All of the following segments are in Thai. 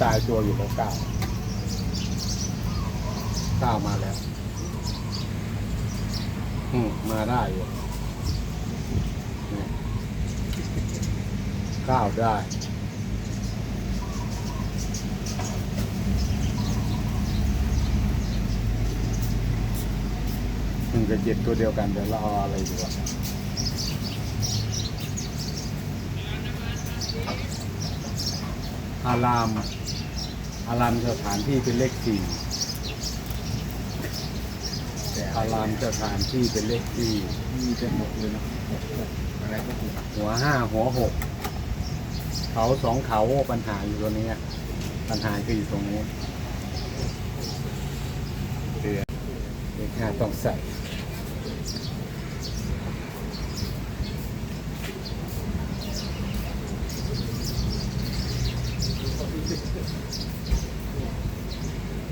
ตายตัวอยู่แล้วเก้าเก้ามาแล้ว อืมมาได้อยู่เนี่ยเก้าได้หนึ่งกับเจ็ดตัวเดียวกันเดี๋ยวเราเอาอะไรดีกว่า อาราม อารามสถานที่เป็นเลขสี่แต่อารามสถานที่เป็นเลขสี่มีเป็นหมดเลยนะหกหกอะไรก็ถูกหัวห้าหัวหกเขาสองเขาปัญหาอยู่ตัวนี้ปัญหาคืออยู่ตรงนี้เดือนเลขห้าต้องใส่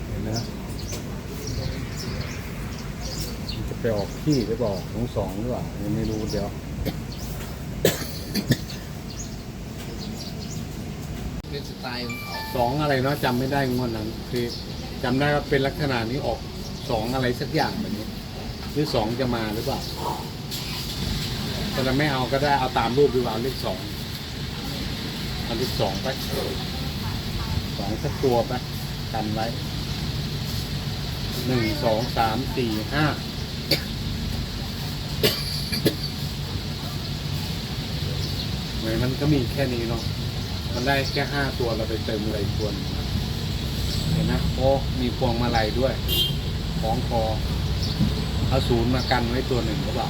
เห็นไหมนะมันจะ ไปออกที่หรือเปล่าของสองหรือเปล่ายังไม่รู้เดี๋ยวเป็นสไตล์ของเขาสองอะไรเนาะจำไม่ได้งวดนั้น คือจำได้ว่าเป็นลักษณะนี้ออกสองอะไรสักอย่างแบบนี้ หรือสองจะมาหรือเปล่าแต่เราไม่เอาก็ได้เอาตามรูปดีกว่าเอาเลขสองเอาเลขสองไปสองสักตัวไปกันไว้หนึ่งสองสามสี่ห้า เหมือนมันก็มีแค่นี้เนาะ มันได้แค่ห้าตัวเราไปเติมอะไรอีกตัวหนึ่งเห็นนะโอ้มีพวงมาลัยด้วยคล้องคอเอาศูนย์มากันไว้ตัวหนึ่งหรือเปล่า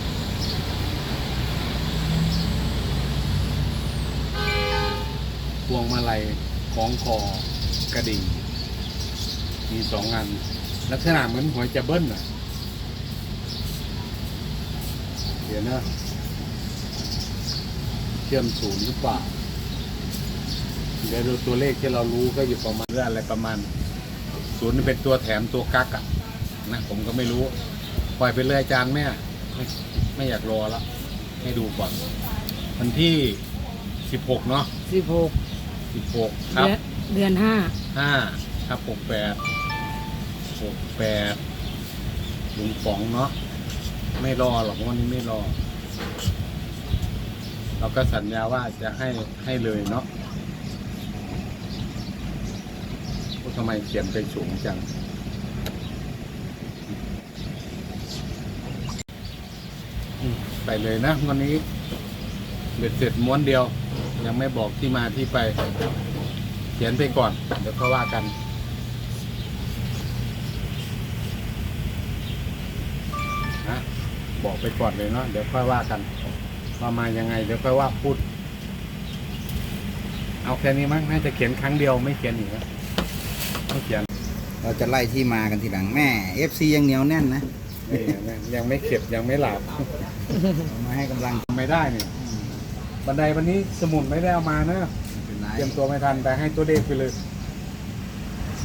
พวงมาลัยคล้องคอกระดิ่ง มีสองอัน ลักษณะเหมือนหวยจะเบิ้ลอะ เดี๋ยวนะเชื่อมศูนย์หรือเปล่าเดี๋ยวดูตัวเลขที่เรารู้ก็อยู่ประมาณเรื่องอะไรประมาณศูนย์เป็นตัวแถมตัวกักอะนะผมก็ไม่รู้ ปล่อยไปเลยอาจารย์แม่ไม่ไม่อยากรอแล้วให้ดูก่อนวันที่สิบหกเนาะสิบหกสิบหกครับ เดือนห้าห้าครับหกแปดหกแปดลุงป๋องเนาะ ไม่รอหรอกวันนี้ไม่รอ เราก็สัญญาว่าจะให้ให้เลยเนาะพวกทำไมเขียนไปสูงจังไปเลยนะวันนี้เบ็ดเสร็จม้วนเดียว ยังไม่บอกที่มาที่ไป เขียนไปก่อน เดี๋ยวก็ว่ากัน บอกไปก่อนเลยเนาะเดี๋ยวค่อยว่ากันว่ามายังไง เดี๋ยวค่อยว่าพูด เอาแค่นี้มั้งน่าจะเขียนครั้งเดียวไม่เขียนอีกแล้วไม่เขียนเราจะไล่ที่มากันทีหลังแม่ FC ยังเหนียวแน่นนะนี่ยังไม่เก็บยังไม่หลับเอามาให้กำลังไม่ได้เนี่ยบันไดวันนี้สมุนไม่ได้เอามานะไม่เป็นไรเตรียมตัวไม่ทันแต่ให้ตัวเลขไปเลย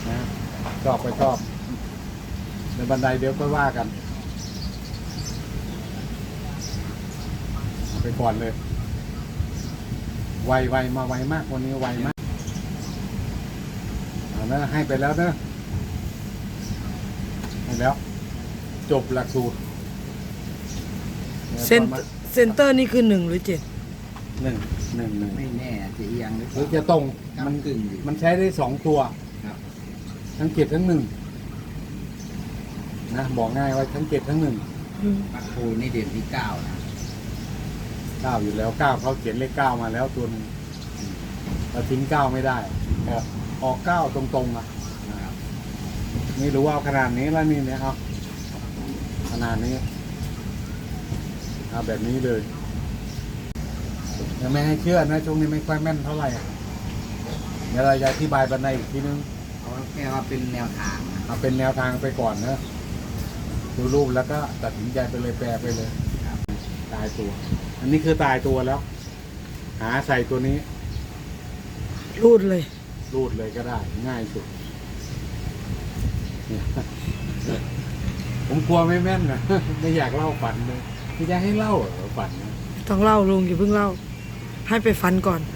นะชอบไปชอบในบันไดเดี๋ยวก็ว่ากันเอา ไปก่อนเลย ไวไวมาไวมากวันนี้ไวมากเอานะให้ไปแล้วเนอะให้แล้ว จบหลักสูตรเซนเซนเตอร์นี่คือหนึ่งหรือเจ็ดหนึ่งหนึ่งหนึ่งไม่แน่จะเอียงหรือหเปรือล่าจะตรงมัมันนกึ่งอยู่ มันใช้ได้สองตัวครับ ทั้งเจ็ดทั้งหนึ่งนะบอกง่ายว่าทั้งเจ็ดทั้งหนึ่ง ปักโพนี่เด่นที่เก้านะเก้าอยู่แล้วเก้าเขาเขียนเลขเก้ามาแล้วตัวหนึงเราทิ้งเก้าไม่ได้ออกออกเก้าตรงๆอะนะครับนี่รู้ว่าเอาขนาดนี้แล้วนี่เนี่ยเอาขนาดนี้เอาแบบนี้เลยยังไม่ให้เชื่อนะช่วงนี้ไม่ค่อยแม่นเท่าไหร่อะเดี๋ยวเราจะอธิบายบันไดอีกทีนึงเอาแค่ว่าเป็นแนวทางนะเอาเป็นแนวทางไปก่อนนะดูรูปแล้วก็ตัดสินใจไปเลยแปลไปเลยครับ ตายตัว อันนี้คือตายตัวแล้ว หาใส่ตัวนี้ รูดเลย รูดเลยก็ได้ ง่ายสุดเนี่ยผมกลัวไม่แม่นนะไม่อยากเล่าฝันเลยไม่อยากให้เล่าเหรอฝันนะต้องเล่าลุงอย่าเพิ่งเล่า ให้ไปฟันก่อนเ